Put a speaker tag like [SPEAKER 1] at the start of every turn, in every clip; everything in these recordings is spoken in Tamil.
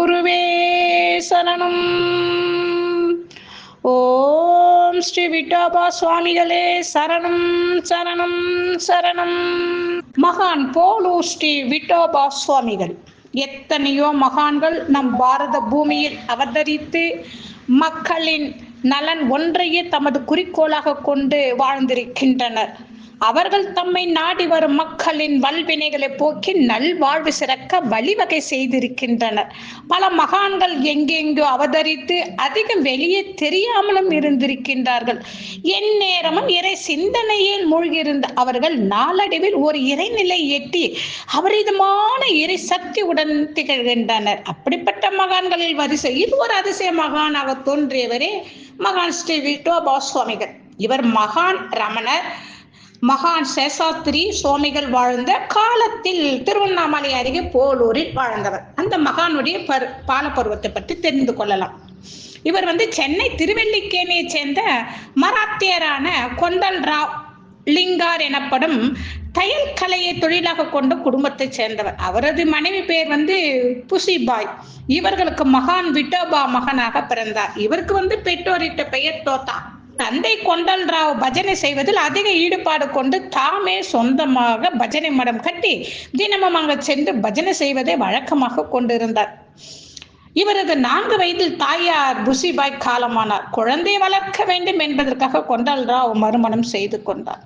[SPEAKER 1] குருவே சரணம். ஓம் ஸ்ரீ விட்டோபா சுவாமிகளே சரணம் சரணம் சரணம். மகான் போலூர் ஸ்ரீ விட்டோபா சுவாமிகள். எத்தனையோ மகான்கள் நம் பாரத பூமியில் அவதரித்து மக்களின் நலன் ஒன்றையே தமது குறிக்கோளாக கொண்டு வாழ்ந்திருக்கின்றனர். அவர்கள் தம்மை நாடி வரும் மக்களின் வல்வினைகளை போக்கி நல்வாழ்வு சிறக்க வழிவகை செய்திருக்கின்றனர். பல மகான்கள் எங்கெங்கோ அவதரித்து அதிகம் வெளியே தெரியாமலும் இருந்திருக்கின்றார்கள். என் நேரமும் இறை சிந்தனையில் மூழ்கியிருந்த அவர்கள் நாளடைவில் ஒரு இறைநிலை எட்டி அபரிதமான இறை சக்தியுடன் திகழ்கின்றனர். அப்படிப்பட்ட மகான்களில் வரிசையில் ஒரு அதிசய மகானாக தோன்றியவரே மகான் ஸ்ரீ விட்டோபா சுவாமிகள். இவர் மகான் ரமணர் மகான் சேஷாத்திரி சுவாமிகள் வாழ்ந்த காலத்தில் திருவண்ணாமலை அருகே போலூரில் வாழ்ந்தவர். அந்த மகானுடைய பரு பாலப்பருவத்தை பற்றி தெரிந்து கொள்ளலாம். இவர் வந்து சென்னை திருவெல்லிக்கேணியை சேர்ந்த மராத்தியரான கொண்டல் ராவ் லிங்கார் எனப்படும் தையல் கலையை தொழிலாக கொண்ட குடும்பத்தை சேர்ந்தவர். அவரது மனைவி பேர் வந்து புசிபாய். இவர்களுக்கு மகான் விட்டோபா மகனாக பிறந்தார். இவருக்கு வந்து பெற்றோரிட்ட பெயர் தோத்தா. தந்தை கொண்டல் ராவ் பஜனை செய்வதில் அதிக ஈடுபாடு கொண்டு தாமே சொந்தமாக பஜனை மடம் கட்டி தினமும் அங்கு சென்று பஜனை செய்வதை வழக்கமாக கொண்டிருந்தார். இவரது நான்கு வயதில் தாயார் புசிபாய் காலமானார். குழந்தை வளர்க்க வேண்டும் என்பதற்காக கொண்டல் ராவ் மறுமணம் செய்து கொண்டார்.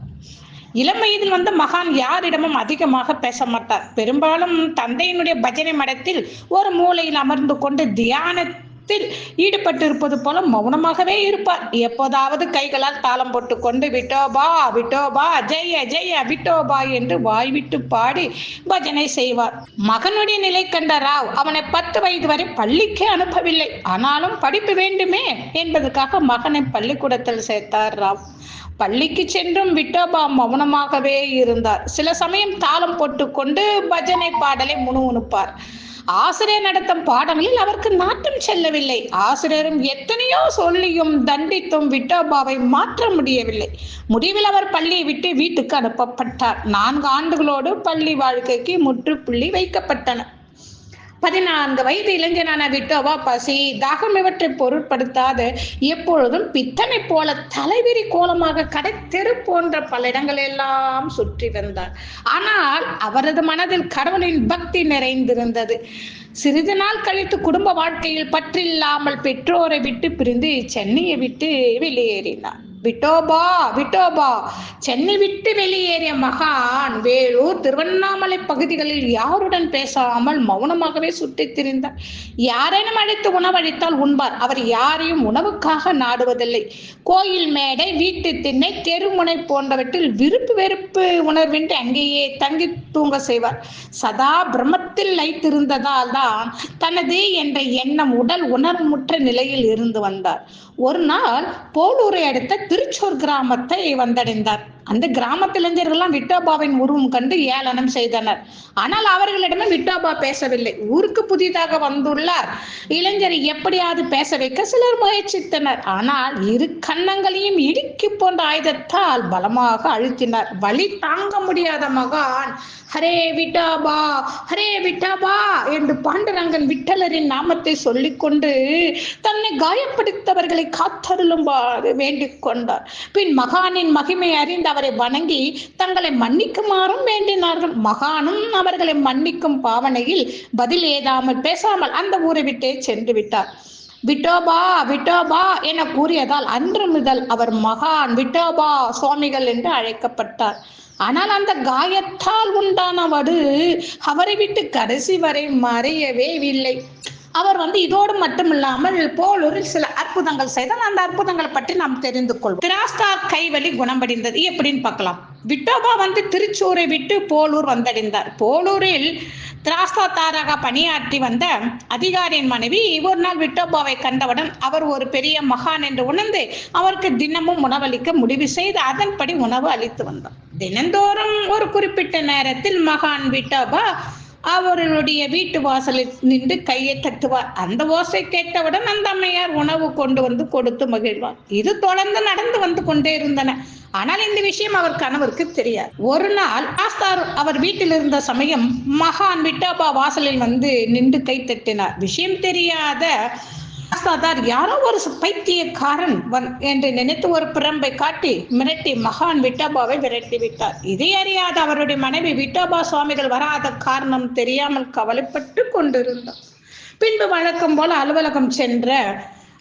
[SPEAKER 1] இளம் வயதில் வந்த மகான் யாரிடமும் அதிகமாக பேச மாட்டார். பெரும்பாலும் தந்தையினுடைய பஜனை மடத்தில் ஒரு மூலையில் அமர்ந்து கொண்டு தியான தியானத்தில் ஈடுபட்டிருப்பது போல மௌனமாகவே இருப்பார். எப்போதாவது கைகளால் தாளம் போட்டு கொண்டு விட்டோபா விட்டோபா ஜெய ஜெய விட்டோபா என்று வாய்விட்டு பாடி பஜனை செய்வார். மகனுடைய நிலை கண்ட ராவ் அவனை பத்து வயது வரை பள்ளிக்கே அனுப்பவில்லை. ஆனாலும் படிப்பு வேண்டுமே என்பதற்காக மகனை பள்ளிக்கூடத்தில் சேர்த்தார் ராவ். பள்ளிக்கு சென்றும் விட்டோபா மௌனமாகவே இருந்தார். சில சமயம் தாளம் போட்டுக்கொண்டு பஜனை பாடலை முணுமுணுப்பார். ஆசிரியர் நடத்தும் பாடங்களில் அவருக்கு நாட்டம் செல்லவில்லை. ஆசிரியரும் எத்தனையோ சொல்லியும் தண்டித்தும் விட்டோபாவை மாற்ற முடியவில்லை. முடிவில் அவர் பள்ளியை விட்டு வீட்டுக்கு அனுப்பப்பட்டார். நான்கு ஆண்டுகளோடு பள்ளி வாழ்க்கைக்கு முற்றுப்புள்ளி வைக்கப்பட்டன. பதினான்கு வயது இளைஞனான விட்டோவா பசி தாகம் இவற்றை பொருட்படுத்தாத. எப்பொழுதும் பித்தனை போல தலைவிரி கோலமாக கடை தெரு போன்ற பல இடங்களெல்லாம் சுற்றி வந்தார். ஆனால் அவரது மனதில் கடவுளின் பக்தி நிறைந்திருந்தது. சிறிது நாள் கழித்து குடும்ப வாழ்க்கையில் பற்றில்லாமல் பெற்றோரை விட்டு பிரிந்து சென்னையை விட்டு வெளியேறினார். விட்டோபா விட்டோபா. சென்னை விட்டு வெளியேறிய மகான் வேலூர் திருவண்ணாமலை பகுதிகளில் யாருடன் பேசாமல் மௌனமாகவே சுற்றித் திரிந்தார். யாரேனும் அழைத்து உணவளித்தால் உண்பார். அவர் யாரையும் உணவுக்காக நாடுவதில்லை. கோயில் மேடை வீட்டு திண்ணை தெருமுனை போன்றவற்றில் விருப்பு வெறுப்பு உணர்வின்றி அங்கேயே தங்கி தூங்க செய்வார். சதா பிரம்மத்தில் லைத்திருந்ததால் தான் தனது என்ற எண்ணம் உடல் உணர்முற்ற நிலையில் இருந்து வந்தார். ஒரு நாள் போலூரை அடுத்த திருச்சூர் கிராமத்தை வந்தடைந்தார். அந்த கிராமத்து இளைஞர்கள்லாம் விட்டோபாவின் உருவம் கண்டு ஏளனம் செய்தனர். ஆனால் அவர்களிடமே விட்டோபா பேசவில்லை. ஊருக்கு புதிதாக வந்துள்ளார். இளைஞரை எப்படியாவது பேச வைக்க சிலர் முயற்சித்தனர். ஆனால் இரு கன்னங்களையும் இடுக்கி போன்ற ஆயுதத்தால் பலமாக அழுத்தினார். வழி தாங்க முடியாத மகான் ஹரே விட்டாபா ஹரே விட்டாபா என்று பாண்டுரங்கன் விட்டலரின் நாமத்தை சொல்லிக்கொண்டு தன்னை காயப்படுத்தவர்களை காத்தருளும் வேண்டிக் கொண்டார். பின் மகானின் மகிமை அறிந்த அவரை வணங்கி தங்களை மன்னிக்குமாறும் வேண்டினார்கள். மகானும் அவர்களை மன்னிக்கும் பாவனையில் பதில் ஏதாமல் பேசாமல் அந்த ஊரை விட்டே சென்று விட்டார். விட்டோபா விட்டோபா என கூறியதால் அன்று முதல் அவர் மகான் விட்டோபா சுவாமிகள் என்று அழைக்கப்பட்டார். ஆனால் அந்த காயத்தால் உண்டான வடு அவரை விட்டு கடைசி வரை மறையவே இல்லை. அவர் வந்து இதோடு மட்டும் இல்லாமல் போலூரில் சில அற்புதங்கள் செய்தால் அந்த அற்புதங்களை பற்றி நாம் தெரிந்து கொள்வோம். திராஸ்தார் கைவலி குணமடைந்தது. எப்படின்னு பார்க்கலாம். விட்டோபா வந்து திருச்சூரை விட்டு போலூர் வந்தடைந்தார். போலூரில் திராஸ்தா தாராக பணியாற்றி வந்த அதிகாரியின் மனைவி ஒரு நாள் விட்டோபாவை கண்டவுடன் அவர் ஒரு பெரிய மகான் என்று உணர்ந்து அவருக்கு தினமும் உணவளிக்க முடிவு செய்து அதன்படி உணவு அளித்து வந்தார். தினந்தோறும் ஒரு குறிப்பிட்ட நேரத்தில் மகான் விட்டோபா அவர்களுடைய வீட்டு வாசலில் நின்று கையை தட்டுவார். அந்த ஓசை கேட்டவுடன் அந்த அம்மையார் உணவு கொண்டு வந்து கொடுத்து மகிழ்வார். இது தொடர்ந்து நடந்து வந்து கொண்டே இருந்தன. ஆனால் இந்த விஷயம் அவர் கணவருக்கு தெரியாது. ஒரு நாள் ஆஸ்தார் அவர் வீட்டில் இருந்த சமயம் மகான் விட்டாபா வாசலில் வந்து நின்று கை தட்டினார். விஷயம் தெரியாத சாஸ்தாதார் யாரோ ஒரு பைத்தியக்காரன் வன் என்று நினைத்து ஒரு பிரம்பை காட்டி மிரட்டி மகான் விட்டோபாவை விரட்டி விட்டார். இதை அறியாத அவருடைய மனைவி விட்டோபா சுவாமிகள் வராத காரணம் தெரியாமல் கவலைப்பட்டு கொண்டிருந்தார் பின்பு வழக்கம் போல அலுவலகம் சென்ற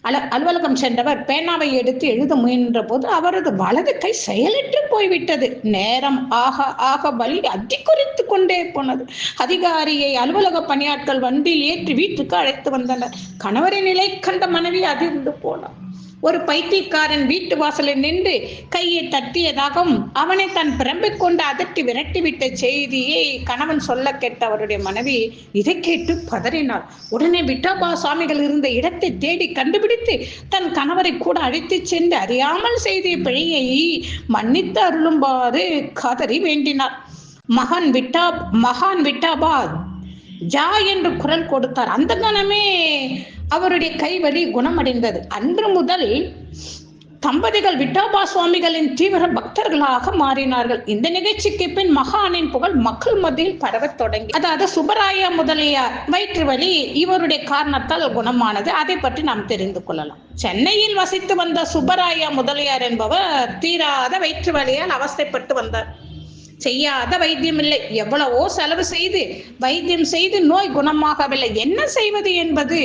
[SPEAKER 1] அல அலுவலகம் சென்றவர் பேனாவை எடுத்து எழுத முயன்ற போது அவரது வலது கை செயலற்று போய்விட்டது. நேரம் ஆக ஆக வலி அதிகரித்து கொண்டே போனது. அதிகாரியை அலுவலக பணியாட்கள் வண்டியில் ஏற்றி வீட்டுக்கு அழைத்து வந்தனர். கணவரின் நிலை கண்ட மனைவி அதிர்ந்து போனார். ஒரு பைத்தியக்காரன் வீட்டு வாசலில் நின்று கையை தட்டியதாகவும் அவனை தன் பிரம்பை கொண்டு அதட்டி விரட்டிவிட்ட செய்தியை கணவன் சொல்ல கேட்ட அவருடைய மனைவி இதை கேட்டு பதறினாள். உடனே விட்டாபா சுவாமிகள் இருந்த இடத்தை தேடி கண்டுபிடித்து தன் கணவரை கூட அழைத்து சென்று அறியாமல் செய்த பிழையை மன்னித்து அருளும்பாறு கதறி வேண்டினார் மகன் விட்டா மகான் விட்டாபா ஜா என்று குரல் கொடுத்தார். அந்த கணமே அவருடைய கைவலி குணமடைந்தது. அன்று முதல் தம்பதிகள் விட்டாபா சுவாமிகளின் தீவிர பக்தர்களாக மாறினார்கள். இந்த நிகழ்ச்சிக்கு பின் மகானின் புகழ் மக்கள் மத்தியில் பரவத் தொடங்கி அதாவது சுப்பராய முதலியார் வயிற்று வலி இவருடைய காரணத்தால் குணமானது. அதை பற்றி நாம் தெரிந்து கொள்ளலாம். சென்னையில் வசித்து வந்த சுப்பராய முதலியார் என்பவர் தீராத வயிற்று வலியால் அவஸ்தைப்பட்டு வந்தார். செய்யாத வைத்தியம் இல்லை எவ்வளவோ செலவு செய்து வைத்தியம் செய்து நோய் குணமாகவில்லை. என்ன செய்வது என்பது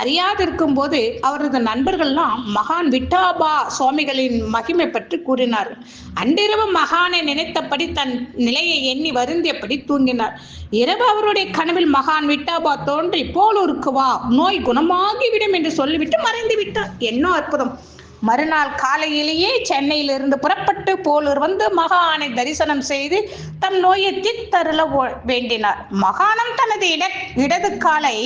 [SPEAKER 1] அறியாதிருக்கும் போது அவரது நண்பர்கள்லாம் மகான் விட்டாபா சுவாமிகளின் மகிமை பற்றி கூறினார்கள். அன்றிரவு மகானை நினைத்தபடி தன் நிலையை எண்ணி வருந்தியபடி தூங்கினார். இரவு அவருடைய கனவில் மகான் விட்டாபா தோன்றி போலூருக்கு வா நோய் குணமாகிவிடும் என்று சொல்லிவிட்டு மறைந்து விட்டார் என்ன அற்புதம்! மறுநாள் காலையிலேயே சென்னையிலிருந்து புறப்பட்டு போலூர் வந்து மகானை தரிசனம் செய்து தம் நோயை தீர்த்தருள வேண்டினார். மகானம் தனது இட இடது காலை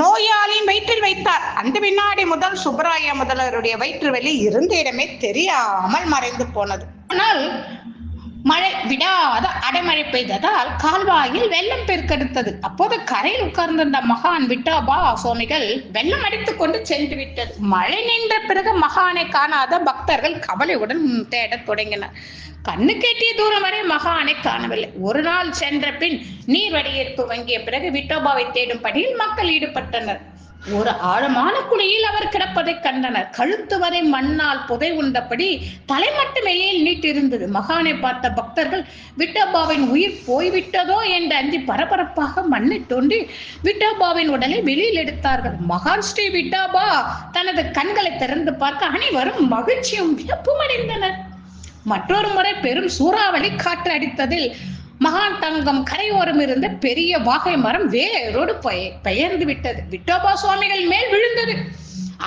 [SPEAKER 1] நோயாளியின் வயிற்றில் வைத்தார். அந்த வினாடி முதல் சுப்பராய முதல்வருடைய வயிற்று வலி இருந்த இடமே தெரியாமல் மறைந்து போனது. ஆனால் மழை விடாத அடைமழை பெய்ததால் கால்வாயில் வெள்ளம் பெருக்கெடுத்தது. அப்போது கரையில் உட்கார்ந்திருந்த மகான் விட்டாபா சுவாமிகள் வெள்ளம் அடித்துக் கொண்டு சென்று விட்டது. மழை நின்ற பிறகு மகானை காணாத பக்தர்கள் கவலையுடன் தேடத் தொடங்கினர். கண்ணு கேட்டிய தூரம் வரை மகானை காணவில்லை. ஒரு நாள் சென்ற பின் நீர் வடியேற்பு வங்கிய பிறகு விட்டோபாவை தேடும் பணியில் மக்கள் ஈடுபட்டனர். ஒரு ஆழமான குழியில் அவர் கிடப்பதை கண்டனர். கழுத்து வரை மண்ணால் புதை உண்டபடி தலை மட்டும் வெளியில் நீட்டிருந்தது. மகானை பார்த்த பக்தர்கள் விட்டபாவின் உயிர் போய்விட்டதோ? என்று அஞ்சி பரபரப்பாக மண்ணை தோண்டி விட்டபாவின் உடலை வெளியில் எடுத்தார்கள். மகான் ஸ்ரீ விட்டாபா தனது கண்களை திறந்து பார்க்க அனைவரும் மகிழ்ச்சியும் வியப்பும் அடைந்தனர். மற்றொரு முறை பெரும் சூறாவளி காற்று அடித்ததில் மகான் தங்கம் கரையோரம் இருந்த பெரிய வாகை மரம் வேரோடு பெயர்ந்து விட்டது. விட்டோபா சுவாமிகள் மேல் விழுந்தது.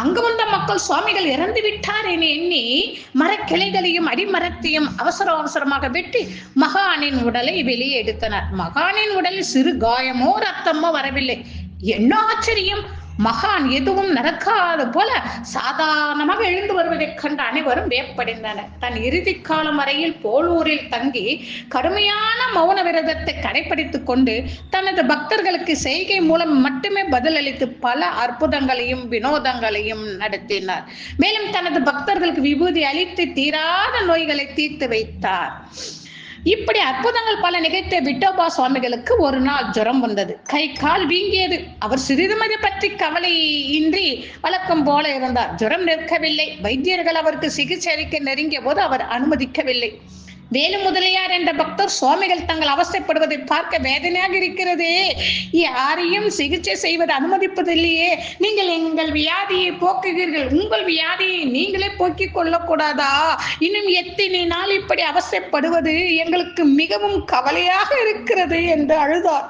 [SPEAKER 1] அங்கு வந்த மக்கள் சுவாமிகள் இறந்து விட்டார் என எண்ணி மரக்கிளைகளையும் அடிமரத்தையும் அவசர அவசரமாக வெட்டி மகானின் உடலை வெளியே எடுத்தனர். மகானின் உடலில் சிறு காயமோ ரத்தமோ வரவில்லை. என்ன ஆச்சரியம்! மகான் எதுவும் நடக்காது போல சாதாரணமாக எழுந்து வருவதைக் கண்ட அனைவரும் வியப்படைந்தனர் தன் இறுதி காலம் வரையில் போலூரில் தங்கி கடுமையான மௌன விரதத்தை கடைபிடித்துக் கொண்டு தனது பக்தர்களுக்கு செய்கை மூலம் மட்டுமே பதிலளித்து பல அற்புதங்களையும் வினோதங்களையும் நடத்தினார். மேலும் தனது பக்தர்களுக்கு விபூதி அளித்து தீராத நோய்களை தீர்த்து வைத்தார். இப்படி அற்புதங்கள் பல நிகழ்த்த விட்டோபா சுவாமிகளுக்கு ஒரு நாள் ஜுரம் வந்தது. கை கால் வீங்கியது. அவர் சிறிதும் அதை பற்றி கவலை இன்றி வழக்கம் போல இருந்தார். ஜுரம் நிற்கவில்லை. வைத்தியர்கள் அவருக்கு சிகிச்சை அளிக்க நெருங்கிய போது அவர் அனுமதிக்கவில்லை. வேலு முதலியார் என்ற பக்தர் சுவாமிகள் தங்கள் அவசைப்படுவதை பார்க்க வேதனையாக இருக்கிறது. யாரையும் சிகிச்சை செய்வது அனுமதிப்பதில்லையே. நீங்கள் எங்கள் வியாதியை போக்குகிறீர்கள். உங்கள் வியாதியை நீங்களே போக்கிக் கொள்ளக்கூடாதா? இன்னும் எத்தனை நாள் இப்படி அவசியப்படுவது எங்களுக்கு மிகவும் கவலையாக இருக்கிறது என்று அழுதார்.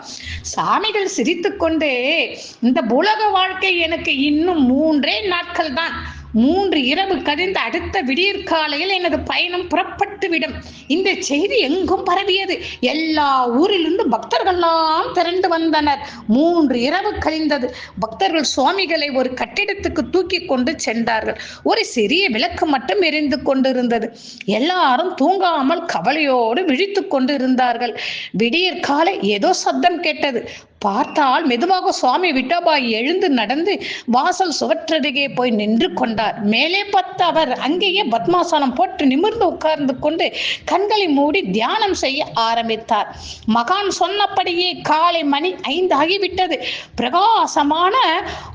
[SPEAKER 1] சாமிகள் சிரித்துக்கொண்டே இந்த உலக வாழ்க்கை எனக்கு இன்னும் மூன்றே நாட்கள் தான் மூன்று இரவு கழிந்த அடுத்த விடியற்காலையில் எனது பயணம் புறப்பட்டுவிடும். இந்த செய்தி எங்கும் பரவியது. எல்லா ஊரிலிருந்து பக்தர்கள்லாம் திரண்டு வந்தனர். மூன்று இரவு கழிந்தது. பக்தர்கள் சுவாமிகளை ஒரு கட்டிடத்துக்கு தூக்கி கொண்டு சென்றார்கள். ஒரு சிறிய விளக்கு மட்டும் எரிந்து கொண்டிருந்தது. எல்லாரும் தூங்காமல் கவலையோடு விழித்து கொண்டு இருந்தார்கள் விடியற் காலை ஏதோ சத்தம் கேட்டது. பார்த்தால் மெதுவாக சுவாமி விட்டோபாய் எழுந்து நடந்து வாசல் சுவற்றருகே போய் நின்று கொண்டார். மேலே பார்த்த அவர் அங்கேயே பத்மாசனம் போட்டு நிமிர்ந்து உட்கார்ந்து கொண்டு கண்களை மூடி தியானம் செய்ய ஆரம்பித்தார். மகான் சொன்னபடியே காலை மணி ஐந்து ஆகிவிட்டது பிரகாசமான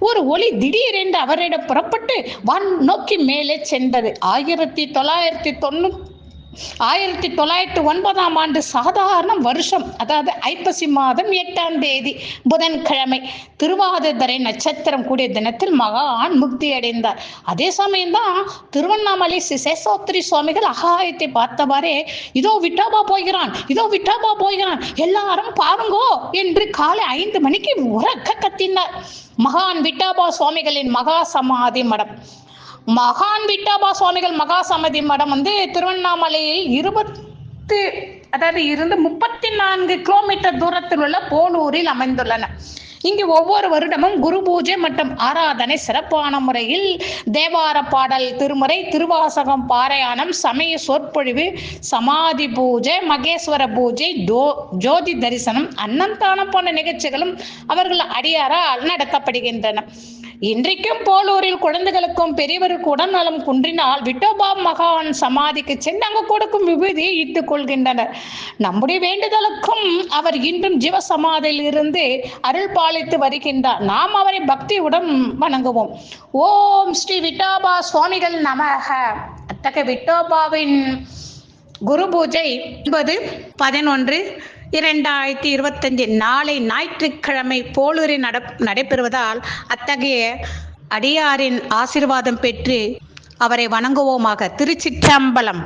[SPEAKER 1] ஒரு ஒளி திடீரென்று அவரிடம் புறப்பட்டு வான் நோக்கி மேலே சென்றது. ஆயிரத்தி தொள்ளாயிரத்தி தொண்ணூத்தி ஆயிரத்தி தொள்ளாயிரத்தி ஒன்பதாம் ஆண்டு சாதாரண வருஷம் அதாவது ஐப்பசி மாதம் எட்டாம் தேதி புதன்கிழமை. திருவாதிரை நட்சத்திரம் கூடிய தினத்தில் மகான் முக்தி அடைந்தார். அதே சமயம்தான் திருவண்ணாமலை சிசேஷோத்திரி சுவாமிகள் அகாயத்தை பார்த்தவாறே இதோ விட்டாபா போகிறான் இதோ விட்டாபா போகிறான் எல்லாரும் பாருங்கோ என்று காலை ஐந்து மணிக்கு உறக்க கத்தினார். மகான் விட்டாபா சுவாமிகளின் மகா சமாதி மடம். மகான் விட்டாபா சுவாமிகள் மகா சமதி மடம் வந்து திருவண்ணாமலையில் இருபத்து அதாவது இருந்து முப்பத்தி நான்கு கிலோமீட்டர் தூரத்தில் உள்ள போலூரில் அமைந்துள்ளன. இங்கு ஒவ்வொரு வருடமும் குரு பூஜை மற்றும் ஆராதனை சிறப்பான முறையில் தேவார பாடல் திருமுறை திருவாசகம் பாராயணம் சமய சொற்பொழிவு சமாதி பூஜை மகேஸ்வர பூஜை ஜோ ஜோதி தரிசனம் அன்னந்தானம் போன்ற நிகழ்ச்சிகளும் அவர்கள் அடியாரால் நடத்தப்படுகின்றன. இன்றைக்கும் போலூரில் குழந்தைகளுக்கும் பெரியவருக்கு உடல்நலம் குன்றினால் விட்டோபா மகான் சமாதிக்கு சென்று அங்கு கொடுக்கும் விபூதியை இட்டுக் கொள்கின்றனர். நம்முடைய வேண்டுதலுக்கும் அவர் இன்றும் ஜீவ சமாதியில் இருந்து அருள் பாலித்து வருகின்றார். நாம் அவரை பக்தியுடன் வணங்குவோம். ஓம் ஸ்ரீ விட்டோபா சுவாமிகள் நமக. அத்தகைய விட்டோபாவின் குரு பூஜை என்பது பதினொன்று இரண்டாயிரத்தி இருபத்தஞ்சு நாளை ஞாயிற்றுக்கிழமை போலூரில் நட நடைபெறுவதால் அத்தகைய அடியாரின் ஆசிர்வாதம் பெற்று அவரை வணங்குவோமாக. திருச்சிற்றம்பலம்.